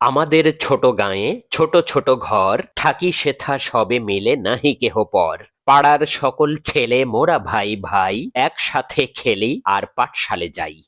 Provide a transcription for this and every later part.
আমাদের ছোট গাঁয়ে ছোট ছোট ঘর, থাকি সেথা সবে মিলে নাহি কেহ পর। পাড়ার সকল ছেলে, মোরা ভাই ভাই, একসাথে খেলি আর পাঠশালে যাই।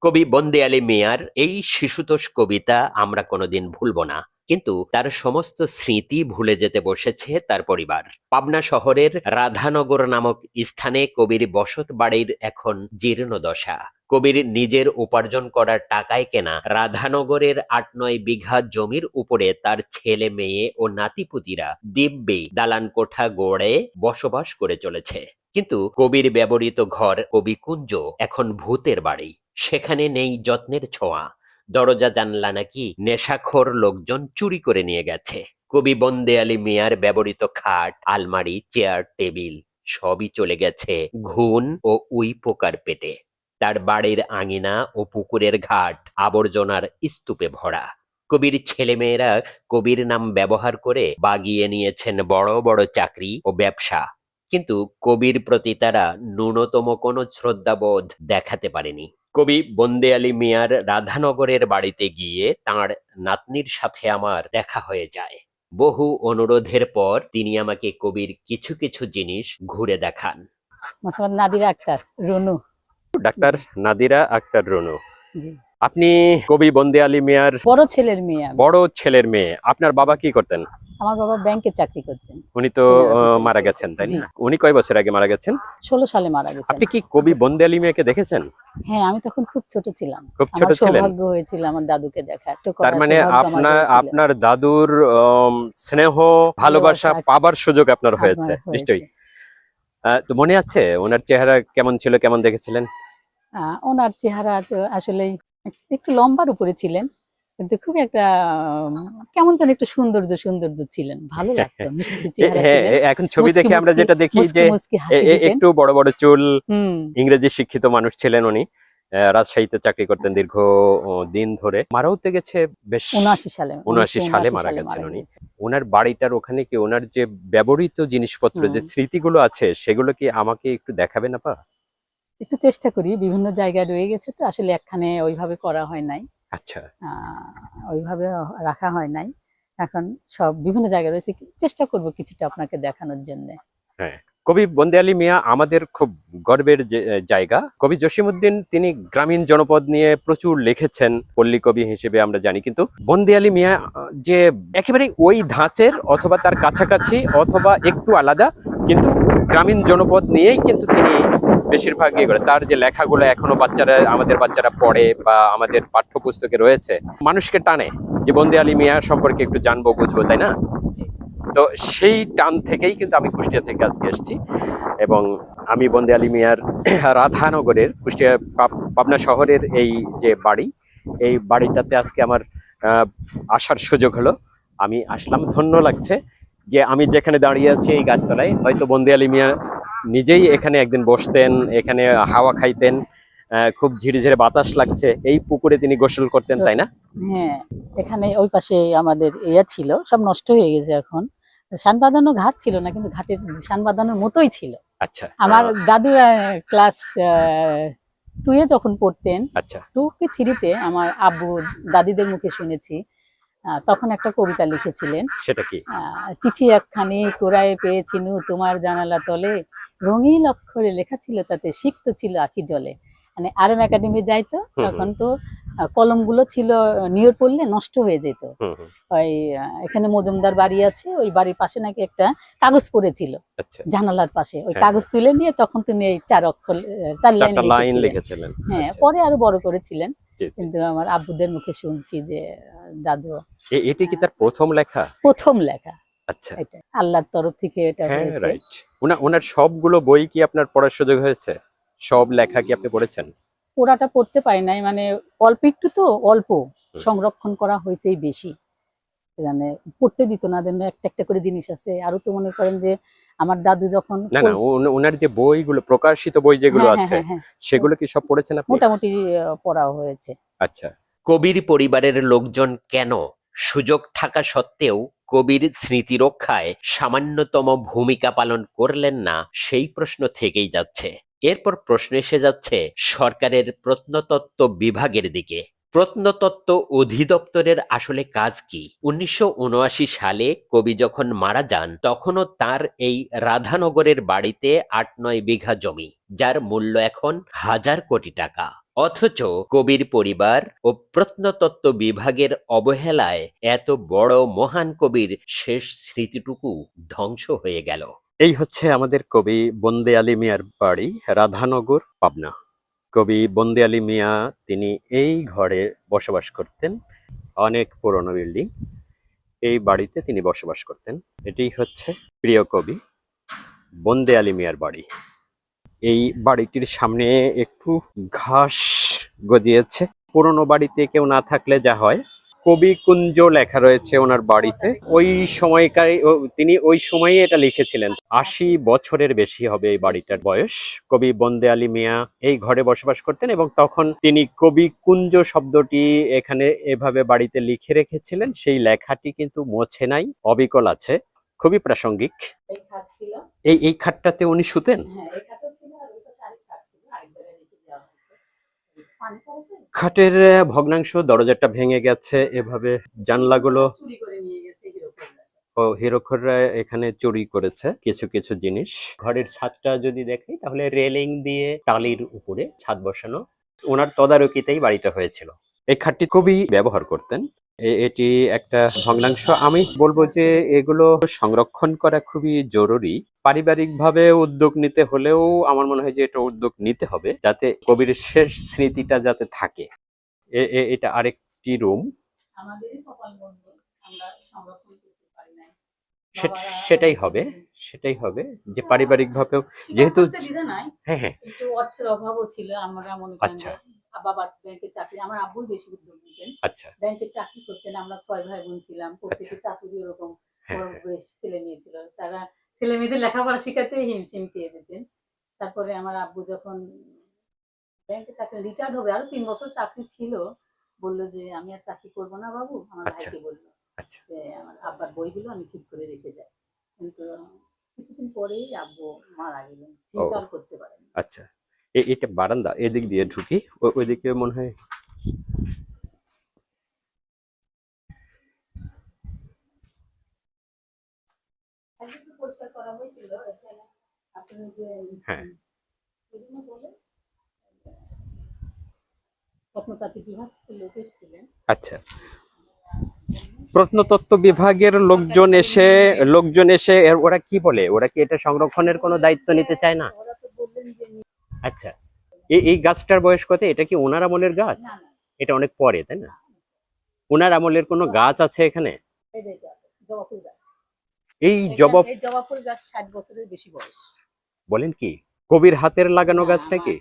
কবি বন্দে আলী মিয়ার, এই শিশুতোষ কবিতা আমরা কোনোদিন ভুলব না। কিন্তু তার সমস্ত স্মৃতি ভুলে যেতে বসেছে তার পরিবার। পাবনা শহরের রাধানগর নামক স্থানে কবির বসত বাড়ির এখন জীর্ণ দশা কবির নিজের উপার্জন করার টাকায় কেনা রাধানগরের আট নয় বিঘা জমির উপরে তার ছেলে মেয়ে ও নাতিপুতিরা দিব্যি দালান কোঠা গড়ে বসবাস করে চলেছে। কিন্তু কবির ব্যবহৃত ঘর কবিকুঞ্জ, এখন ভূতের বাড়ি। সেখানে নেই যত্নের ছোঁয়া। দরজা, জানলা নাকি নেশাখোর লোকজন চুরি করে নিয়ে গেছে। কবি বন্দে আলী মিয়ার ব্যবহৃত খাট, আলমারি, চেয়ার, টেবিল সবই চলে গেছে ঘুণ ও উই পোকার পেটে। তার বাড়ির আঙিনা ও পুকুরের ঘাট, আবর্জনার স্তূপে ভরা। কবির ছেলেমেয়েরা কবির নাম ব্যবহার করে বাগিয়ে নিয়েছেন বড় বড় চাকরি ও ব্যবসা। কিন্তু কবির প্রতি তারা ন্যূনতম কোনো শ্রদ্ধাবোধ দেখাতে পারেনি। কবি বন্দে আলী মিয়ার রাধানগরের বাড়িতে গিয়ে তার নাতনির সাথে আমার দেখা হয়ে যায়। বহু অনুরোধের পর তিনি আমাকে কবির কিছু কিছু জিনিস ঘুরে দেখান। আক্তার ডাক্তার নাদিরা আক্তার রনু। আপনি কবি বন্দে আলী মিয়ার বড় ছেলের মেয়ে বড় ছেলের মেয়ে। আপনার বাবা কি করতেন? আমার বাবা ব্যাংকে চাকরি করতেন। উনি তো মারা গেছেন তাই না? উনি কয় বছর আগে মারা গেছেন? ষোলো সালে মারা গেছেন। আপনি কি কবি বন্দে আলী মিয়াকে দেখেছেন? হ্যাঁ আমি তখন খুব ছোট ছিলাম। খুব ছোট আমার ছিলেন? সৌভাগ্য হয়েছিল আমার দাদুকে দেখা। তার মানে আপনার আপনার দাদুর স্নেহ ভালোবাসা পাবার সুযোগ আপনার হয়েছে। নিশ্চয়ই। তো মনে আছে ওনার চেহারা কেমন ছিল কেমন দেখেছিলেন? ওনার চেহারা তো আসলে একটু লম্বার উপরে ছিলেন কিন্তু খুব একটা কেমন যেন একটু সৌন্দর্য সৌন্দর্য ছিলেন ভালো লাগতো মিষ্টি চেহারা হ্যাঁ এখন ছবি দেখে আমরা যেটা দেখি যে। একটু বড় বড় চুল ইংরেজি শিক্ষিত মানুষ ছিলেন উনি রাজশাহীতে চাকরি করতেন দীর্ঘ দিন ধরে। মারাও তো গেছে বেশ উনআশি সালে 79 সালে মারা গেছেন উনি। ওনার বাড়িটার ওখানে কি ওনার যে ব্যবহৃত জিনিসপত্র যে স্মৃতিগুলো আছে সেগুলো কি আমাকে একটু দেখাবেন আপা? একটু চেষ্টা করি বিভিন্ন জায়গায় রয়ে গেছে তো আসলে একখানে ওইভাবে করা হয় নাই। আচ্ছা। ওইভাবে রাখা হয় নাই। এখন সব বিভিন্ন জায়গায় রয়েছে চেষ্টা করব কিছুটা আপনাকে দেখানোর জন্য। কবি বন্দে আলী মিয়া আমাদের খুব গর্বের জায়গা। কবি জসিমউদ্দিন তিনি গ্রামীণ জনপদ নিয়ে প্রচুর লিখেছেন পল্লী কবি হিসেবে আমরা জানি কিন্তু বন্দে আলী মিয়া যে একেবারে ওই ধাঁচের অথবা তার কাছাকাছি অথবা একটু আলাদা কিন্তু গ্রামীণ জনপদ নিয়েই কিন্তু তিনি বেশিরভাগ ইয়ে করে তার যে লেখাগুলো এখনও বাচ্চারা আমাদের বাচ্চারা পড়ে বা আমাদের পাঠ্যপুস্তকে রয়েছে মানুষকে টানে। যে বন্দে আলী মিয়া সম্পর্কে একটু জানব বুঝব তাই না? তো সেই টান থেকেই কিন্তু আমি কুষ্টিয়া থেকে আজকে এসেছি এবং আমি বন্দে আলী মিয়ার রাধানগরের কুষ্টিয়া পাব- পাবনা শহরের এই যে বাড়ি এই বাড়িটাতে আজকে আমার আসার সুযোগ হলো। আমি আসলাম ধন্য লাগছে। যে আমি যেখানে দাঁড়িয়ে আছি এই গাছতলায় হয়তো বন্দে আলী মিয়া নিজেই এখানে একদিন বসতেন এখানে হাওয়া খাইতেন খুব ঝিরে ঝিরে বাতাস লাগছে এই পুকুরে তিনি গোসল করতেন তাই না? হ্যাঁ এখানে ওই পাশে আমাদের ইয়ে ছিল সব নষ্ট হয়ে গেছে এখন। শান বাঁধানো ঘাট ছিল না কিন্তু ঘাটের শান বাঁধানোর মতোই ছিল। আচ্ছা। আমার দাদু ক্লাস টু এ যখন পড়তেন আচ্ছা। টু কি থ্রিতে আমার আব্বু দাদিদের মুখে শুনেছি তখন একটা কবিতা লিখেছিলেন। সেটা কি? চিঠি একখানি কোরায় পেয়েছিনু তোমার জানালা তলে। রঙিন অক্ষরে লেখা ছিল তাতে সিক্ত ছিল আখি জলে। মানে আরএম একাডেমি যাইতো। তখন তো কলমগুলো ছিল নিয়র পড়লে নষ্ট হয়ে যেত। ওই এখানে মজুমদার বাড়ি আছে ওই বাড়ির পাশে নাকি একটা কাগজ পড়েছিল। আচ্ছা। জানালার পাশে। ওই হ্যাঁ, কাগজ তুলে নিয়ে তখন তিনি এই চার অক্ষর চার লাইন লিখেছিলেন। হ্যাঁ আচ্ছা, পরে আরও বড় করেছিলেন। কিন্তু আমার আব্বুদের মুখে শুনছি যে দাদু এটি কি তার প্রথম লেখা? প্রথম লেখা। আচ্ছা। এটা আল্লাহর তরফ থেকে এটা হ্যাঁ হয়েছে। ওনার সবগুলো বই কি আপনার পড়ার সুযোগ হয়েছে? সব লেখা কি আপনি পড়েছেন? পোড়াটা পড়তে পারি নাই মানে অল্প একটু তো অল্প। সংরক্ষণ করা হয়েছে বেশি। মানে পড়তে দিত না যেন একটা একটা করে জিনিস আছে। আরও তো মনে করেন যে আমার দাদু যখন না না ওনার যে বইগুলো প্রকাশিত বই যেগুলো হ্যাঁ, হ্যাঁ, আছে হ্যাঁ, সেগুলো কি সব পড়েছেন আপনি? মোটামুটি পড়া হয়েছে। আচ্ছা। কবির পরিবারের লোকজন কেন সুযোগ থাকা সত্ত্বেও কবির স্মৃতি রক্ষায় সামান্যতম ভূমিকা পালন করলেন না সেই প্রশ্ন থেকেই যাচ্ছে। এরপর প্রশ্ন এসে যাচ্ছে সরকারের প্রত্নতত্ত্ব বিভাগের দিকে। প্রত্নতত্ত্ব অধিদপ্তরের আসলে কাজ কি? উনিশশো উনআশি সালে কবি যখন মারা যান, তখনও তার এই রাধানগরের বাড়িতে আট নয় বিঘা জমি, যার মূল্য এখন হাজার কোটি টাকা। অথচ কবির পরিবার ও প্রত্নতত্ত্ব বিভাগের অবহেলায় এত বড় মহান কবির শেষ স্মৃতিটুকু ধ্বংস হয়ে গেল। এই হচ্ছে আমাদের কবি বন্দে আলী মিয়ার বাড়ি, রাধানগর, পাবনা। কবি বন্দে আলী মিয়া, তিনি এই ঘরে বসবাস করতেন, অনেক পুরনো বিল্ডিং। এই বাড়িতে তিনি বসবাস করতেন। এটি হচ্ছে প্রিয় কবি বন্দে আলী মিয়ার বাড়ি। এই বাড়িটির সামনে একটু ঘাস গজিয়েছে। পুরনো বাড়িতে কেউ না থাকলে যা হয় কবি কুঞ্জ লেখা রয়েছে ওনার বাড়িতে। ওই সময়কার তিনি ওই সময়ে এটা লিখেছিলেন। আশি বছরের বেশি হবে এই বাড়িটার বয়স। কবি বন্দে আলী মিয়া এই ঘরে বসবাস করতেন এবং তখন তিনি কবি কুঞ্জ শব্দটি এখানে এভাবে বাড়িতে লিখে রেখেছিলেন। সেই লেখাটি কিন্তু মোছে নাই অবিকল আছে। খুবই প্রাসঙ্গিক। এই এই এই খাটটাতে উনি শুতেন? হ্যাঁ খাটের ভগ্নাংশ দরজাটা ভেঙে গেছে এভাবে জানলাগুলো ও হিরোখররা এখানে চুরি করেছে কিছু কিছু জিনিস। ঘরের ছাদটা যদি দেখি তাহলে রেলিং দিয়ে টালির উপরে ছাদ বসানো। ওনার তদারকিতেই বাড়িটা হয়েছিল। এই খাটটি খুবই ব্যবহার করতেন। এটি একটা ভগ্নাংশ। আমি বলব যে এগুলো সংরক্ষণ করা খুবই জরুরি। পারিবারিকভাবে উদ্যোগ নিতে হলেও আমার মনে হয় যে এটা উদ্যোগ নিতে হবে যাতে কবির শেষ স্মৃতিটা যাতে থাকে। এটা আরেকটি রুম। সেটাই হবে সেটাই হবে যে পারিবারিকভাবেও স্বীকার যেহেতু- নাই হ্যাঁ হ্যাঁ। অর্থের অভাবও ছিল আমরা মনে আচ্ছা। যে বাবা ব্যাংকে চাকরি আমার আব্বুই বেশি উদ্যোগ নিতেন। আচ্ছা। ব্যাংকে চাকরি করতেন আমরা ছয় ভাই বোন ছিলাম প্রত্যেকে চাকরি ওরকম হ্যাঁ হ্যাঁ। বেশ ছেলে মেয়ে ছিল। তারা ছেলে মেয়েদের লেখাপড়া শেখাতে হিমশিম খেয়ে দিতেন তারপরে আমার আব্বু যখন ব্যাংকে চাকরি রিটায়ার্ড হবে আরও তিন বছর চাকরি ছিল বলল যে আমি আর চাকরি করব না বাবু। আমার আচ্ছা। ভাইকে বলল আচ্ছা। যে আমার আব্বার বইগুলো আমি ঠিক করে রেখে যাই। কিন্তু কিছুদিন পরেই আব্বু মারা গেলেন। চিন্তা আর করতে পারেন আচ্ছা। এটা বারান্দা এদিক দিয়ে ঢুকি ওইদিকে মনে হয় একদিন তো পরিষ্কার করা হয়েছিল এখানে আপনি যে হ্যাঁ। সেদিনও বলে প্রত্নতাত্ত্বিক বিভাগ থেকে লোক আচ্ছা প্রত্নতত্ত্ব বিভাগের লোকজন এসে লোকজন এসে ওরা কি বলে? ওরা কি এটা সংরক্ষণের কোনো দায়িত্ব নিতে চায় না? আচ্ছা। এই গাছটার বয়স কত? এটা কি ওনার আমলের গাছ? এটা অনেক পরে তাই না? ওনার আমলের কোনো গাছ আছে এখানে? এই আছে জবা ফুল গাছ। ষাট বছরের বেশি বয়স। বলেন কি? কবির হাতের লাগানো গাছ নাকি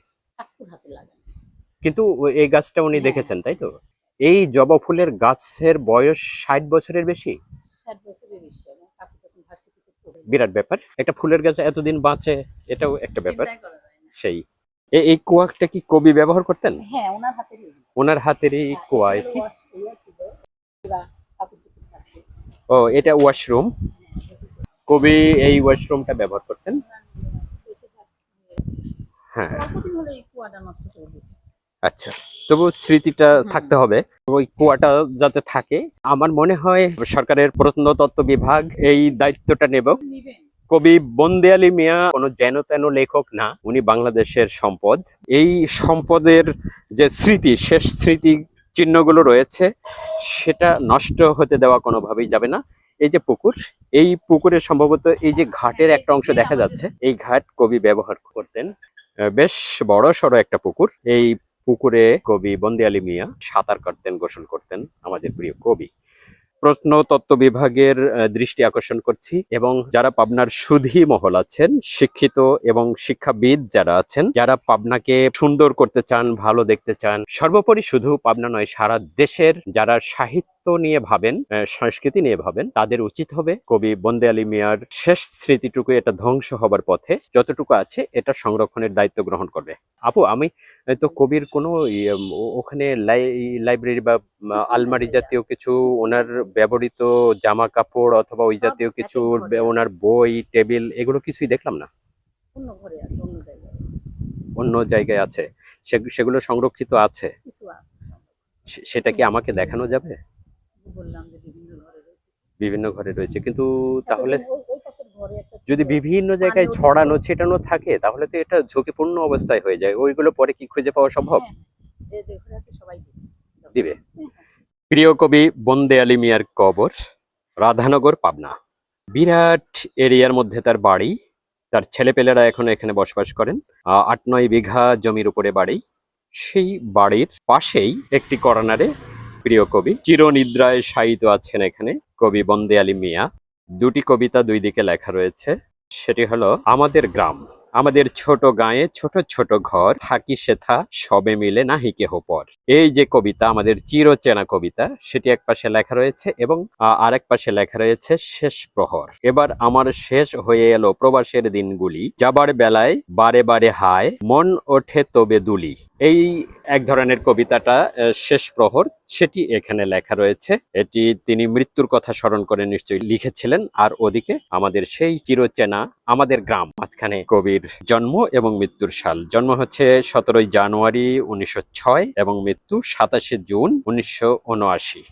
কিন্তু এই গাছটা উনি। দেখেছেন তাই তো? এই জবা ফুলের গাছের বয়স ষাট বছরের বেশি? বিরাট ব্যাপার। একটা ফুলের গাছ এতদিন বাঁচে এটাও একটা ব্যাপার। সেই। এই কুয়াটা কি কবি ব্যবহার করতেন? হ্যাঁ ওনার হাতেরই হাতের এই হ্যাঁ, কুয়া চোপড় ছাড়তে। ও এটা ওয়াশরুম। কবি এই ওয়াশরুমটা ব্যবহার করতেন। হ্যাঁ আচ্ছা তবু স্মৃতিটা থাকতে হবে। ওই কুয়াটা যাতে থাকে আমার মনে হয় সরকারের প্রত্নতত্ত্ব বিভাগ এই দায়িত্বটা নেব। কবি বন্দে আলী মিয়া কোনো যেন তেন লেখক না উনি বাংলাদেশের সম্পদ। এই সম্পদের যে স্মৃতি শেষ স্মৃতি চিহ্নগুলো রয়েছে সেটা নষ্ট হতে দেওয়া কোনোভাবেই যাবে না। এই যে পুকুর এই পুকুরে সম্ভবত এই যে ঘাটের একটা অংশ দেখা যাচ্ছে এই ঘাট কবি ব্যবহার করতেন। বেশ বড় সড়ো একটা পুকুর। এই পুকুরে কবি বন্দে আলী মিয়া সাঁতার কাটতেন, গোসল করতেন, আমাদের প্রিয় কবি। প্রত্নতত্ত্ব বিভাগের দৃষ্টি আকর্ষণ করছি এবং যারা পাবনার সুধী মহল আছেন, শিক্ষিত এবং শিক্ষাবিদ যারা আছেন, যারা পাবনাকে সুন্দর করতে চান, ভালো দেখতে চান, সর্বোপরি শুধু পাবনা নয়, সারা দেশের যারা সাহিত্য নিয়ে ভাবেন সংস্কৃতি নিয়ে ভাবেন তাদের উচিত হবে কবি বন্দে আলী মিয়ার শেষ স্মৃতিটুকু এটা ধ্বংস হবার পথে যতটুকু আছে এটা সংরক্ষণের দায়িত্ব গ্রহণ করবে। আপু আমি তো কবির কোনো ওখানে লাই- লাইব্রেরি বা আলমারি জাতীয় কিছু ওনার ব্যবহৃত জামা কাপড় অথবা ওই জাতীয় কিছু ঘরে আছে। ওনার বই টেবিল এগুলো কিছুই দেখলাম না। অন্য জায়গায় আছে। সেগুলো সংরক্ষিত আছে। কিছু সেটা কি আমাকে দেখানো যাবে? বিভিন্ন ঘরে রয়েছে। কিন্তু তাহলে ঘরে একটা যদি বিভিন্ন জায়গায় ছড়ানো ছেটানো থাকে তাহলে তো এটা ঝুঁকিপূর্ণ অবস্থায় হয়ে যায়। ওইগুলো পরে কি খুঁজে পাওয়া সম্ভব? হ্যাঁ, যে যে ঘরে আছে সবাই দিবে। হ্যাঁ, প্রিয় কবি বন্দে আলী মিয়ার কবর রাধানগর পাবনা। বিরাট এরিয়ার মধ্যে তার বাড়ি। তার ছেলেপেলেরা এখন এখানে বসবাস করেন। আট নয় বিঘা জমির উপরে বাড়ি। সেই বাড়ির পাশেই একটি কর্নারে প্রিয় কবি, চিরনিদ্রায় শায়িত আছেন এখানে কবি বন্দে আলী মিয়া। দুটি কবিতা দুই দিকে লেখা রয়েছে। সেটি হলো, আমাদের গ্রাম। আমাদের ছোট গায়ে ছোট ছোট ঘর, থাকি সেথা, সবে মিলে নাহি কেহ পর। এই যে কবিতা, আমাদের চিরচেনা কবিতা, সেটি এক পাশে লেখা রয়েছে এবং আরেক পাশে লেখা রয়েছে শেষ প্রহর। এবার আমার শেষ হয়ে এলো প্রবাসের দিনগুলি, যাবার বেলায় বারে বারে হায়, মন ওঠে তবে দুলি। এই এক ধরনের কবিতাটা শেষ প্রহর, সেটি এখানে লেখা রয়েছে। এটি তিনি মৃত্যুর কথা স্মরণ করে নিশ্চয়ই লিখেছিলেন, আর ওদিকে আমাদের সেই চিরচেনা, আমাদের গ্রাম। মাঝখানে কবির জন্ম এবং মৃত্যুর সাল। জন্ম হচ্ছে সতেরোই জানুয়ারি উনিশশো ছয় এবং মৃত্যু সাতাশে জুন উনিশশো উনআশি।